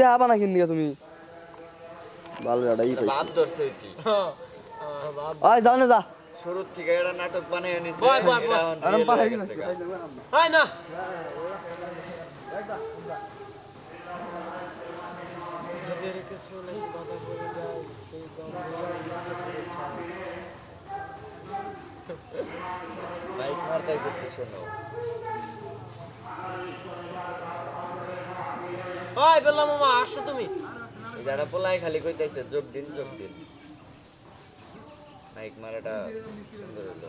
দেখাবা না কিন তুমি। ভালো এটা ই পাইছি। লাভ ধরছে এটি। আয় যাও না যা। শুরুর থেকে এটা নাটক বানিয়ে নিছে বয়, বয়, এটা বয়। আরাম হয়ে গেছে গা। না। বাইক মারতেছে পিছনে হয় বললাম মামা আসো তুমি। যারা পোলাই খালি কইতাছে, যোগ দিন যোগ দিন। বাইক মারাটা সুন্দর হলো।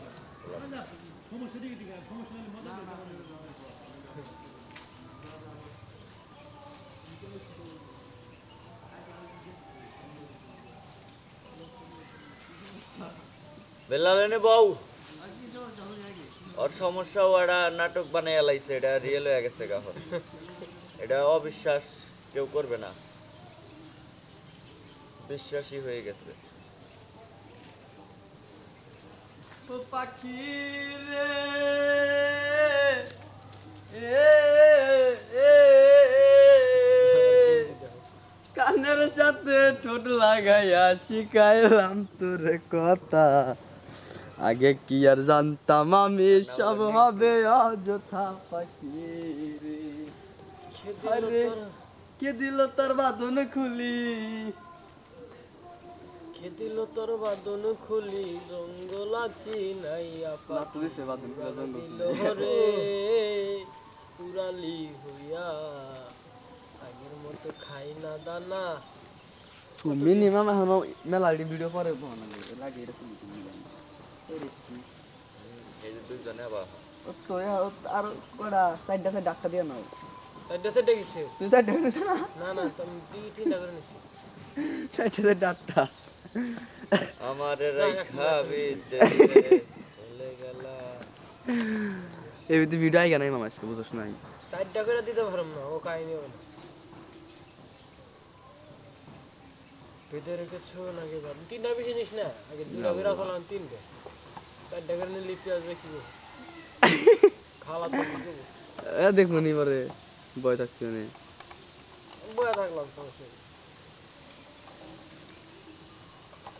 বেলালেনে বউ। ওর সমস্যা ওরা নাটক বানাই লাইছে, এটা রিয়েল হয়ে গেছে গাহর এটা অবিশ্বাস, কেউ করবে না। বিশ্বাসী হয়ে গেছে। পাখি কানের সাথে ঠোঁট লাগাইয়া শিখাইলাম তোর কথা। আগে কি আর জানতাম আমি, সব হবে অযথা পাখি। কে দিল তোর? বাঁধন খুলি? খেদিল তোর বাদন খুলি? রঙ্গলাচি নাই আপা বাঁধন দিল। রে পুরালি হইয়া আগের মতো খাই না দানা। মিনিমাম এখন মেলাডি ভিডিও পরে বানানো লাগে লাগে এরকম এই যে দুইজনে আবার। তো আর কটা চারটা চার ডাক্তার দিয়ে নাও। চারটে সেটে গেছে। তুই চারটা না? না না তুমি টি- করে নিছি। চারটা চার ডাক্তার আমার রাইখা এক চলে গেলা। এই তুই ভিডিও আই নাই মামা আজকে বুঝছ নাই। চারটা করে দিতে পারম না ও কাহিনি হবে না। ভিতরে কিছু নাকি তিনটা বেশি নিস না? আগে দুটা করে আসলাম তিনটে। চারটা করে রেখি খাওয়া তো এ দেখব নি পরে। বয় থাকতে নেই বয়া থাকলাম সমস্যা।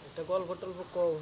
একটা গল্প টল্প কম